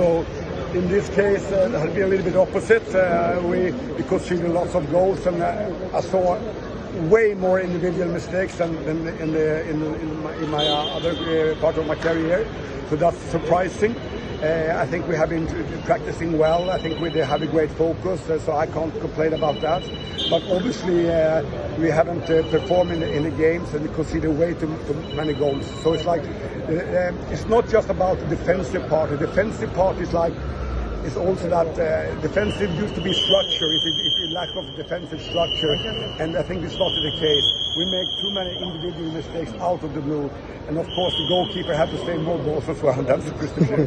So in this case, uh, it had been a little bit opposite. Uh, we, we conceded lots of goals, and uh, I saw way more individual mistakes than, than in, the, in, in my, in my uh, other uh, part of my career. So that's surprising. Uh, I think we have been practicing well. I think we have a great focus, uh, so I can't complain about that. But obviously, uh, we haven't uh, performed in the, in the games and conceded way too, too many goals. So it's like uh, um, it's not just about the defensive part. The defensive part is like it's also that uh, defensive used to be structure. If you, if you lack of defensive structure, and I think it's not the case. We make too many individual mistakes out of the blue, and of course the goalkeeper had to save more balls as well. That's the crystal.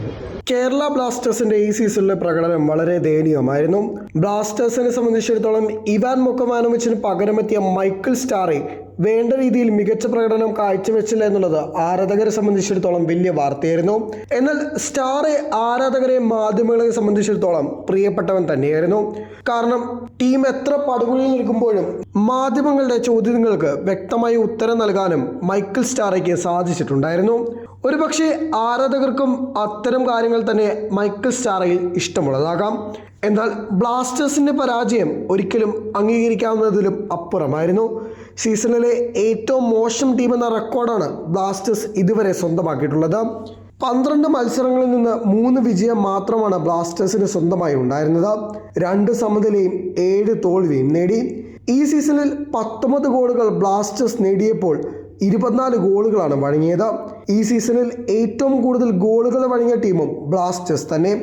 Kerala ബ്ലാസ്റ്റേഴ്സിന്റെ ഈ സീസണിലെ പ്രകടനം വളരെ ദയനീയമായിരുന്നു ബ്ലാസ്റ്റേഴ്സിനെ സംബന്ധിച്ചിടത്തോളം Ivan മൊക്കമാനോവിച്ചിന് പകരമെത്തിയ മൈക്കിൾ സ്റ്റാറെ വേണ്ട രീതിയിൽ മികച്ച പ്രകടനം കാഴ്ചവെച്ചില്ല എന്നുള്ളത് ആരാധകരെ സംബന്ധിച്ചിടത്തോളം വലിയ വാർത്തയായിരുന്നു എന്നാൽ സ്റ്റാറെ ആരാധകരെ മാധ്യമങ്ങളെ സംബന്ധിച്ചിടത്തോളം പ്രിയപ്പെട്ടവൻ തന്നെയായിരുന്നു കാരണം ടീം എത്ര പടുകുഴിയിൽ നിൽക്കുമ്പോഴും മാധ്യമങ്ങളുടെ ചോദ്യങ്ങൾക്ക് വ്യക്തമായി ഉത്തരം നൽകാനും മൈക്കിൾ സ്റ്റാറയ്ക്ക് സാധിച്ചിട്ടുണ്ടായിരുന്നു. ഒരുപക്ഷെ ആരാധകർക്കും അത്തരം കാര്യങ്ങൾ തന്നെ മൈക്കിൾ സ്റ്റാറയിൽ ഇഷ്ടമുള്ളതാകാം. എന്നാൽ ബ്ലാസ്റ്റേഴ്സിന്റെ പരാജയം ഒരിക്കലും അംഗീകരിക്കാവുന്നതിലും അപ്പുറമായിരുന്നു. സീസണിലെ ഏറ്റവും മോശം ടീം എന്ന റെക്കോർഡാണ് ബ്ലാസ്റ്റേഴ്സ് ഇതുവരെ സ്വന്തമാക്കിയിട്ടുള്ളത്. പന്ത്രണ്ട് മത്സരങ്ങളിൽ നിന്ന് മൂന്ന് വിജയം മാത്രമാണ് ബ്ലാസ്റ്റേഴ്സിന് സ്വന്തമായി ഉണ്ടായിരുന്നത്. രണ്ട് സമനിലയും ഏഴ് തോൽവിയും നേടി. ഈ സീസണിൽ പത്തൊമ്പത് ഗോളുകൾ ബ്ലാസ്റ്റേഴ്സ് നേടിയപ്പോൾ ഇരുപത്തിനാല് ഗോളുകളാണ് വഴങ്ങിയത്. ഈ സീസണിൽ ഏറ്റവും കൂടുതൽ ഗോളുകൾ വഴങ്ങിയ ടീമും ബ്ലാസ്റ്റേഴ്സ് തന്നെ.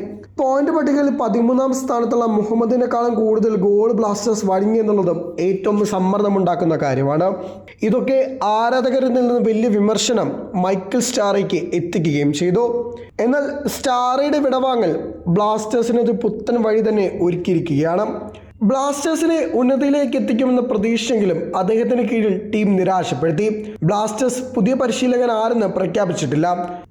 പോയിന്റ് പട്ടികയിൽ പതിമൂന്നാം സ്ഥാനത്തുള്ള മുഹമ്മദിനെക്കാളും കൂടുതൽ ഗോൾ ബ്ലാസ്റ്റേഴ്സ് വഴങ്ങി എന്നുള്ളതും ഏറ്റവും സമ്മർദ്ദമുണ്ടാക്കുന്ന കാര്യമാണ്. ഇതൊക്കെ ആരാധകരിൽ നിന്ന് വലിയ വിമർശനം മൈക്കിൾ സ്റ്റാറയ്ക്ക് എത്തിക്കുകയും ചെയ്തു. എന്നാൽ സ്റ്റാറയുടെ വിടവാങ്ങൽ ബ്ലാസ്റ്റേഴ്സിന് ഒരു പുത്തൻ വഴി തന്നെ ഒരുക്കിയിരിക്കുകയാണ്. ബ്ലാസ്റ്റേഴ്സിനെ ഉന്നതിയിലേക്ക് എത്തിക്കുമെന്ന പ്രതീക്ഷയെങ്കിലും അദ്ദേഹത്തിന് കീഴിൽ ടീം നിരാശപ്പെടുത്തി. ബ്ലാസ്റ്റേഴ്സ് പുതിയ പരിശീലകൻ ആരെന്ന് പ്രഖ്യാപിച്ചിട്ടില്ല.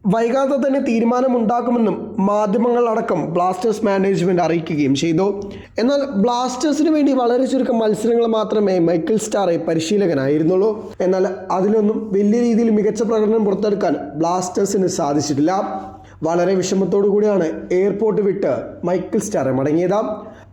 വൈകാതെ തന്നെ തീരുമാനമുണ്ടാക്കുമെന്നും മാധ്യമങ്ങളടക്കം ബ്ലാസ്റ്റേഴ്സ് മാനേജ്മെന്റ് അറിയിക്കുകയും ചെയ്തു. എന്നാൽ ബ്ലാസ്റ്റേഴ്സിന് വേണ്ടി വളരെ ചുരുക്കം മത്സരങ്ങൾ മാത്രമേ മൈക്കിൾ സ്റ്റാറെ പരിശീലകനായിരുന്നുള്ളൂ. എന്നാൽ അതിലൊന്നും വലിയ രീതിയിൽ മികച്ച പ്രകടനം പുറത്തെടുക്കാൻ ബ്ലാസ്റ്റേഴ്സിന് സാധിച്ചിട്ടില്ല. വളരെ വിഷമത്തോടു കൂടിയാണ് എയർപോർട്ട് വിട്ട് മൈക്കിൾ സ്റ്റാറെ മടങ്ങിയത്.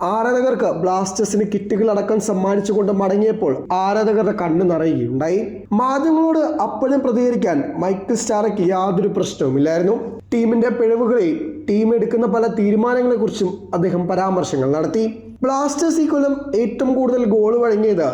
ആരാധകർക്ക് ബ്ലാസ്റ്റേഴ്സിന് കിറ്റുകൾ അടക്കം സമ്മാനിച്ചുകൊണ്ട് മടങ്ങിയപ്പോൾ ആരാധകരുടെ കണ്ണ് നിറയുകയുണ്ടായി. മാധ്യമങ്ങളോട് അപ്പോഴും പ്രതികരിക്കാൻ മൈക്കിൾ സ്റ്റാറയ്ക്ക് യാതൊരു പ്രശ്നവുമില്ലായിരുന്നു. ടീമിന്റെ പിഴവുകളെയും ടീം എടുക്കുന്ന പല തീരുമാനങ്ങളെ കുറിച്ചും അദ്ദേഹം പരാമർശങ്ങൾ നടത്തി. ബ്ലാസ്റ്റേഴ്സ് ഈ കൊല്ലം ഏറ്റവും കൂടുതൽ ഗോൾ വഴങ്ങിയത്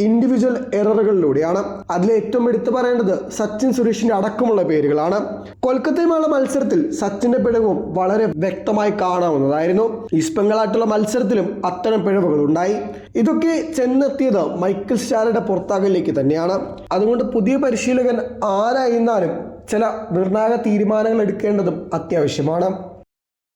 ഇൻഡിവിജ്വൽ എററുകളിലൂടെയാണ് അതിൽ ഏറ്റവും എടുത്തു പറയേണ്ടത് സച്ചിൻ സുരേഷിന്റെ അടക്കമുള്ള പേരുകളാണ്. കൊൽക്കത്തയുമായുള്ള മത്സരത്തിൽ സച്ചിന്റെ പിഴവും വളരെ വ്യക്തമായി കാണാവുന്നതായിരുന്നു. ഈസ്റ്റ് മത്സരത്തിലും അത്തരം പിഴവുകൾ ഉണ്ടായി ഇതൊക്കെ ചെന്നെത്തിയത് മൈക്കിൾ സ്റ്റാലിന്റെ പുറത്താകലിലേക്ക് തന്നെയാണ്. അതുകൊണ്ട് പുതിയ പരിശീലകൻ ആരായിരുന്നാലും ചില നിർണായക തീരുമാനങ്ങൾ എടുക്കേണ്ടതും അത്യാവശ്യമാണ്.